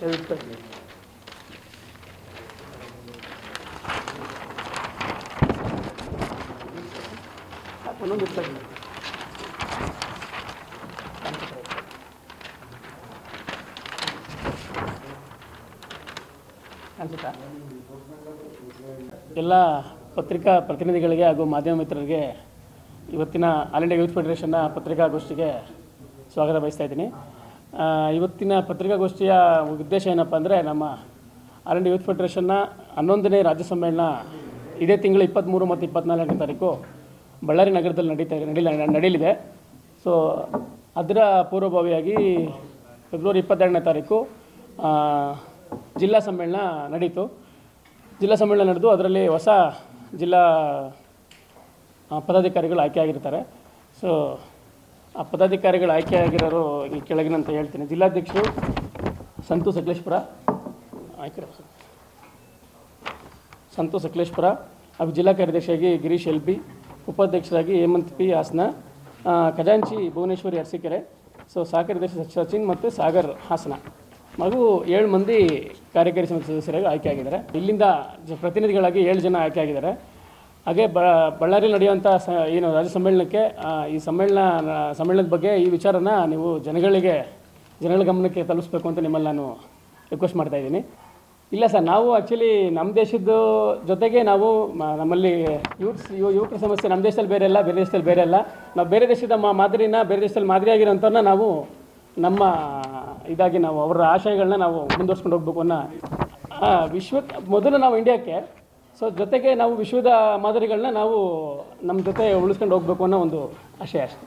ಹೇಳ್ತದೆ ಎಲ್ಲ ಪತ್ರಿಕಾ ಪ್ರತಿನಿಧಿಗಳಿಗೆ ಹಾಗೂ ಮಾಧ್ಯಮ ಮಿತ್ರರಿಗೆ ಇವತ್ತಿನ ಆಲ್ ಇಂಡಿಯಾ ಯೂತ್ ಫೆಡರೇಷನ್ನ ಪತ್ರಿಕಾಗೋಷ್ಠಿಗೆ ಸ್ವಾಗತ ಬಯಸ್ತಾ ಇದ್ದೀನಿ. ಇವತ್ತಿನ ಪತ್ರಿಕಾಗೋಷ್ಠಿಯ ಉದ್ದೇಶ ಏನಪ್ಪ ಅಂದರೆ ನಮ್ಮ ಅರಣ್ಯ ಯೂತ್ ಫೆಡರೇಷನ್ನ ಹನ್ನೊಂದನೇ ರಾಜ್ಯ ಸಮ್ಮೇಳನ ಇದೇ ತಿಂಗಳು ಇಪ್ಪತ್ತ್ಮೂರು ಮತ್ತು ಇಪ್ಪತ್ತ್ನಾಲ್ಕನೇ ತಾರೀಕು ಬಳ್ಳಾರಿ ನಗರದಲ್ಲಿ ನಡೀತಾ ನಡೀಲ, ನಡೀಲಿದೆ. ಸೊ ಅದರ ಪೂರ್ವಭಾವಿಯಾಗಿ ಫೆಬ್ರವರಿ ಇಪ್ಪತ್ತೆರಡನೇ ತಾರೀಕು ಜಿಲ್ಲಾ ಸಮ್ಮೇಳನ ನಡೀತು. ಜಿಲ್ಲಾ ಸಮ್ಮೇಳನ ನಡೆದು ಅದರಲ್ಲಿ ಹೊಸ ಜಿಲ್ಲಾ ಪದಾಧಿಕಾರಿಗಳು ಆಯ್ಕೆ ಆಗಿರ್ತಾರೆ. ಸೊ ಆ ಪದಾಧಿಕಾರಿಗಳು ಆಯ್ಕೆಯಾಗಿರೋರು ಈ ಕೆಳಗಿನಂತ ಹೇಳ್ತೀನಿ. ಜಿಲ್ಲಾಧ್ಯಕ್ಷರು ಸಂತು ಸಕಲೇಶ್ಪುರ. ಆಯ್ಕೆ ಸಂತು ಸಕಲೇಶ್ಪುರ. ಹಾಗೂ ಜಿಲ್ಲಾ ಕಾರ್ಯದರ್ಶಿಯಾಗಿ ಗಿರೀಶ್ ಎಲ್ ಬಿ, ಉಪಾಧ್ಯಕ್ಷರಾಗಿ ಹೇಮಂತ್ ಪಿ ಹಾಸನ ಖಜಾಂಚಿ ಭುವನೇಶ್ವರಿ ಅರಸೀಕೆರೆ, ಸೊ ಸಹ ಕಾರ್ಯದರ್ಶಿ ಸಚಿನ್ ಮತ್ತು ಸಾಗರ್ ಹಾಸನ. ಹಾಗೂ ಏಳು ಮಂದಿ ಕಾರ್ಯಕಾರಿ ಸಮಿತಿ ಸದಸ್ಯರಾಗಿ ಆಯ್ಕೆಯಾಗಿದ್ದಾರೆ. ಇಲ್ಲಿಂದ ಜ ಪ್ರತಿನಿಧಿಗಳಾಗಿ ಏಳು ಜನ ಆಯ್ಕೆಯಾಗಿದ್ದಾರೆ. ಹಾಗೆ ಬಳ್ಳಾರಿಯಲ್ಲಿ ನಡೆಯುವಂಥ ಸ, ಏನು ರಾಜ್ಯ ಸಮ್ಮೇಳನಕ್ಕೆ ಈ ಸಮ್ಮೇಳನ, ಸಮ್ಮೇಳನದ ಬಗ್ಗೆ ಈ ವಿಚಾರನ ನೀವು ಜನಗಳಿಗೆ, ಜನಗಳ ಗಮನಕ್ಕೆ ತಲುಪಿಸ್ಬೇಕು ಅಂತ ನಿಮ್ಮಲ್ಲಿ ನಾನು ರಿಕ್ವೆಸ್ಟ್ ಮಾಡ್ತಾ ಇದ್ದೀನಿ. ಇಲ್ಲ ಸರ್, ನಾವು ಆ್ಯಕ್ಚುಲಿ ನಮ್ಮ ದೇಶದ ಜೊತೆಗೆ ನಾವು ನಮ್ಮಲ್ಲಿ ಯೂತ್ಸ್, ಯುವ, ಯುವಕರ ಸಮಸ್ಯೆ ನಮ್ಮ ದೇಶದಲ್ಲಿ ಬೇರೆ ಅಲ್ಲ, ಬೇರೆ ದೇಶದಲ್ಲಿ ಬೇರೆ ಅಲ್ಲ. ನಾವು ಬೇರೆ ದೇಶದ ಮಾದರಿನ ಬೇರೆ ದೇಶದಲ್ಲಿ ಮಾದರಿಯಾಗಿರೋಂಥವ್ರನ್ನ ನಾವು ನಮ್ಮ ಇದಾಗಿ ನಾವು ಅವರ ಆಶಯಗಳನ್ನ ನಾವು ಮುಂದುವರ್ಸ್ಕೊಂಡು ಹೋಗ್ಬೇಕು ಅನ್ನೋ ವಿಶ್ವ ಮೊದಲು ನಾವು ಇಂಡಿಯಾಕ್ಕೆ ಸೊ ಜೊತೆಗೆ ನಾವು ವಿಶ್ವದ ಮಾದರಿಗಳನ್ನ ನಾವು ನಮ್ಮ ಜೊತೆ ಉಳಿಸ್ಕೊಂಡು ಹೋಗ್ಬೇಕು ಅನ್ನೋ ಒಂದು ಆಶಯ ಅಷ್ಟೇ.